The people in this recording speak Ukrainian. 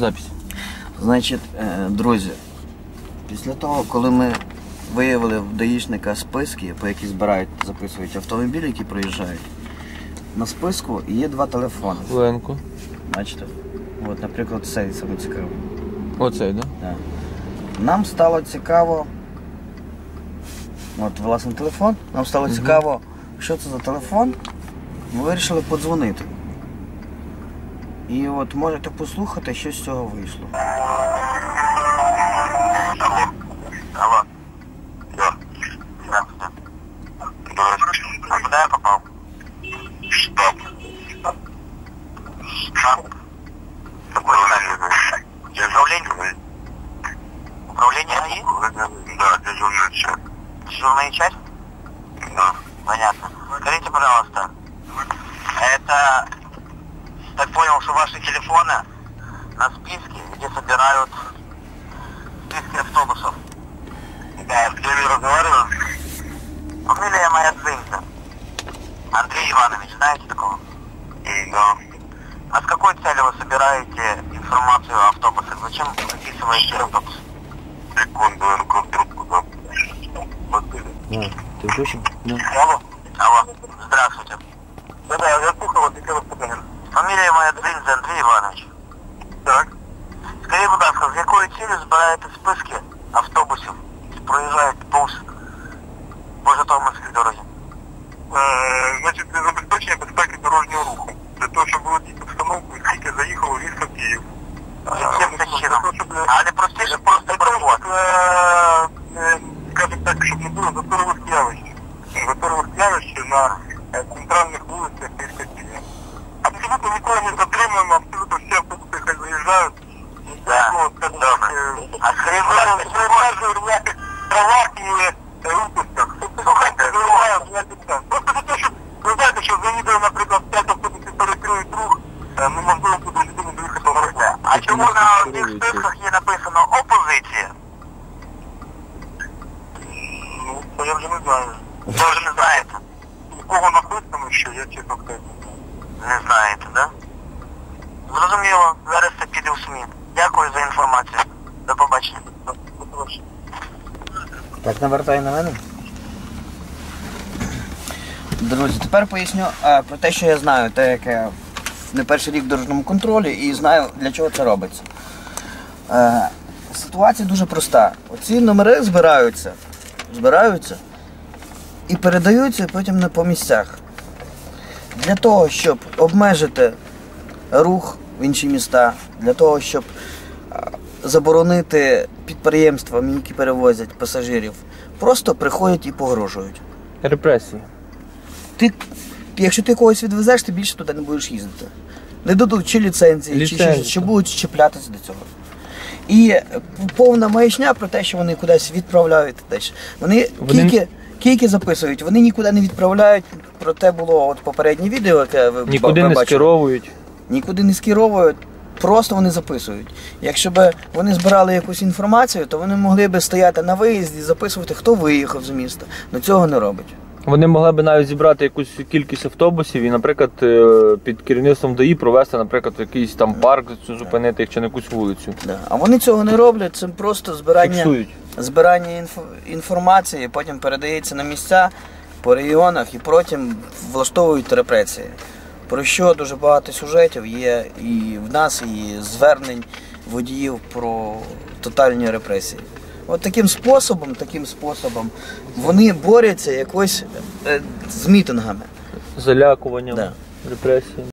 Запись. Значить, е, друзі, після того, коли ми виявили в даїшника списки, по які збирають, записують автомобілі, які проїжджають, на списку є два телефони. Ленку. Бачите? От, наприклад, цей саме цікавий. Оцей, да? Да. Нам стало цікаво. От, власне, телефон. Нам стало Мгм. цікаво, що це за телефон. Ми вирішили подзвонити. І от можете послухати, що з цього вийшло. Алло. Здравствуйте. А куда я попал? Штаб. Штаб? Какой штаб? Управление? Управление ГАИ? Да, дежурная часть. Дежурная часть? Да. Понятно. Скажите, пожалуйста, это, так понял, что ваши телефоны на списке, где собирают списки автобусов? Да, с кем я разговариваю? Фамилия моя Дзинька. Андрей Иванович, знаете такого? Да. А с какой целью вы собираете информацию о автобусах? Зачем записываете автобус? Секунду, я руку в трубку дам. Да. Ти включив? Да. Алло. Алло. Здравствуйте. Які проїжджають повз по Житомирській дорозі? Значить, для забезпечення безпеки дорожнього руху. Для того, щоб володіти обстановку, скільки заїхало в місто Київ. Яким це чином? А не простіше просто перевод? Скажімо так, щоб не було заторових явищ. Заторових явищ на е, центральних вулицях міста Києва. Абсолютно нікого не затримуємо, абсолютно всі автобуси хай заїжджають. Ніякого, скажімо так, е, А скажіть, будь ласка, не обмежує в ніяких правах і е, випусках. Слухайте, немає ніяких сенс. Просто для того, щоб, ви знаєте, що за відео, наприклад, 5 автобусів перекриють рух, е, неможливо буде людину доїхати до города. А чому на цих списках є написано опозиція? Ну, це я вже не знаю. Ви вже не знаєте? У кого написано, що я чесно скажу. Не знаєте, да? Зрозуміло, зараз це піде у СМІ. Дякую за інформацію. До побачення. Так, навертай на мене. Друзі, тепер поясню е, про те, що я знаю, те, як я не перший рік в дорожньому контролі і знаю, для чого це робиться. Е, ситуація дуже проста. Оці номери збираються, збираються і передаються потім не по місцях. Для того, щоб обмежити рух в інші міста, для того, щоб е, заборонити підприємствам, які перевозять пасажирів, просто приходять і погрожують. Репресії. Ти, якщо ти когось відвезеш, ти більше туди не будеш їздити. Не дадуть чи ліцензії, чи, Ліцензії, чи, чи так. будуть чіплятися до цього. І повна маячня про те, що вони кудись відправляють. Десь. Вони, Вони- Кільки, кільки записують, вони нікуди не відправляють. Про те було от попереднє відео, яке ви Нікуди ви не бачили. скеровують. Нікуди не скеровують, просто вони записують. Якщо б вони збирали якусь інформацію, то вони могли б стояти на виїзді, записувати, хто виїхав з міста. Но цього не робить. Вони могли б навіть зібрати якусь кількість автобусів і, наприклад, е, під керівництвом ДАІ провести, наприклад, якийсь там парк зупинити їх чи на якусь вулицю. Да. А вони цього не роблять, це просто збирання, Фіксують. збирання інфо- інформації, потім передається на місця по регіонах і потім влаштовують репресії. Про що дуже багато сюжетів є і в нас, і звернень водіїв про тотальні репресії. От таким способом, таким способом вони борються якось е, з мітингами. Залякуванням, Да. репресіями.